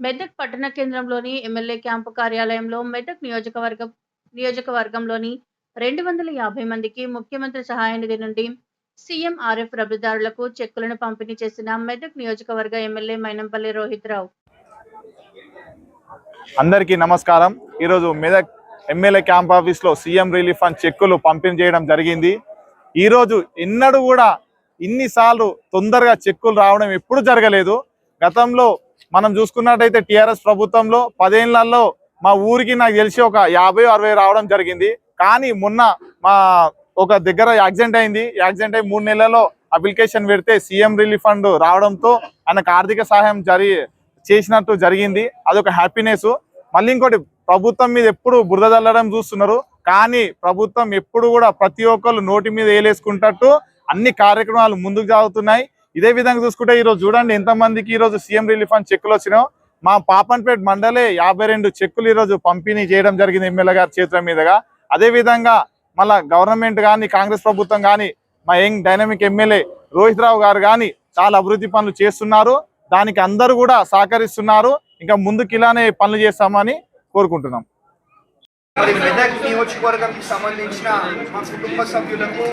మెదక్ పట్టణ కేంద్రంలోని MLA camp కార్యాలయంలో మెదక్ నియోజకవర్గ నియోజకవర్గంలోని రెండు వందల యాభై మందికి ముఖ్యమంత్రి సహాయనిధి నుండి సీఎంఆర్ఎఫ్ లబ్ధిదారులకు చెక్కులను పంపిణీ చేసిన మెదక్ నియోజకవర్గ ఎమ్మెల్యే మైనంపల్లి రోహిత్ రావు అందరికీ నమస్కారం. ఈరోజు మెదక్ ఎమ్మెల్యే క్యాంప్ ఆఫీస్లో సీఎం రిలీఫ్ ఫండ్ చెక్కులు పంపిణీ చేయడం జరిగింది. ఈరోజు ఎన్నడూ కూడా ఇన్నిసార్లు తొందరగా చెక్కులు రావడం ఎప్పుడు జరగలేదు. గతంలో మనం చూసుకున్నట్టయితే టిఆర్ఎస్ ప్రభుత్వంలో పదేళ్ళలో మా ఊరికి నాకు తెలిసి ఒక యాభై అరవై రావడం జరిగింది. కానీ మొన్న మా ఒక దగ్గర యాక్సిడెంట్ అయింది. యాక్సిడెంట్ అయి మూడు నెలల్లో అప్లికేషన్ పెడితే సీఎం రిలీఫ్ ఫండ్ రావడంతో ఆయనకు ఆర్థిక సహాయం జరి చేసినట్టు జరిగింది. అదొక హ్యాపీనెస్. మళ్ళీ ఇంకోటి ప్రభుత్వం మీద ఎప్పుడు బురద చల్లడం చూస్తున్నారు. కానీ ప్రభుత్వం ఎప్పుడు కూడా ప్రతి ఒక్కరు నోటి మీద వేలేసుకుంటట్టు అన్ని కార్యక్రమాలు ముందుకు సాగుతున్నాయి. ఇదే విధంగా చూసుకుంటే ఈ రోజు చూడండి ఎంత మందికి ఈ రోజు సీఎం రిలీఫ్ ఫండ్ చెక్కులు వచ్చినాయో. మా పాపన్పేట మండలే యాభై రెండు చెక్కులు ఈరోజు పంపిణీ చేయడం జరిగింది ఎమ్మెల్యే గారి చేతుల మీదుగా. అదే విధంగా మళ్ళా గవర్నమెంట్ కానీ కాంగ్రెస్ ప్రభుత్వం కానీ మా young dynamic MLA Rohit Rao గారు కానీ చాలా అభివృద్ధి పనులు చేస్తున్నారు. దానికి అందరూ కూడా సహకరిస్తున్నారు. ఇంకా ముందుకు ఇలానే పనులు చేస్తామని కోరుకుంటున్నాం. మరి మెదక్ నియోజకవర్గంకి సంబంధించిన మా కుటుంబ సభ్యులకు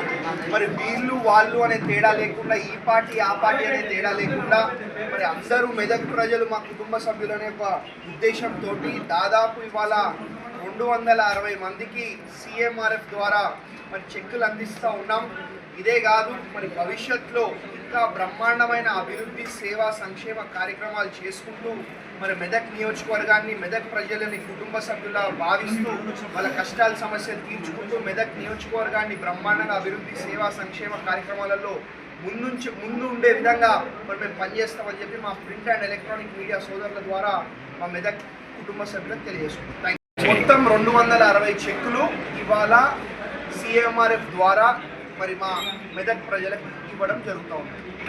మరి వీళ్ళు వాళ్ళు అనే తేడా లేకుండా ఈ పార్టీ ఆ పార్టీ అనే తేడా లేకుండా మరి అందరూ మెదక్ ప్రజలు మా కుటుంబ సభ్యులు అనే ఒక ఉద్దేశంతో దాదాపు ఇవాళ రెండు వందల అరవై మందికి సిఎంఆర్ఎఫ్ ద్వారా మరి చెక్కులు అందిస్తూ ఉన్నాం. ఇదే కాదు మరి భవిష్యత్తులో ఇంకా బ్రహ్మాండమైన అభివృద్ధి సేవా సంక్షేమ కార్యక్రమాలు చేసుకుంటూ మరి మెదక్ నియోజకవర్గాన్ని మెదక్ ప్రజలని కుటుంబ సభ్యుల భావిస్తూ వాళ్ళ కష్టాల సమస్యలు తీర్చుకుంటూ మెదక్ నియోజకవర్గాన్ని బ్రహ్మాండంగా అభివృద్ధి సేవా సంక్షేమ కార్యక్రమాలలో ముందుంచి ముందు ఉండే విధంగా మరి మేము పనిచేస్తామని చెప్పి మా ప్రింట్ అండ్ ఎలక్ట్రానిక్ మీడియా సోదరుల ద్వారా మా మెదక్ కుటుంబ సభ్యులకు తెలియజేసుకుంటాం మొత్తం రెండు వందల అరవై చెక్కులు ఇవాళ సిఎంఆర్ఎఫ్ ద్వారా మరి మా మెదక్ ప్రజలకు ఇవ్వడం జరుగుతూ ఉంది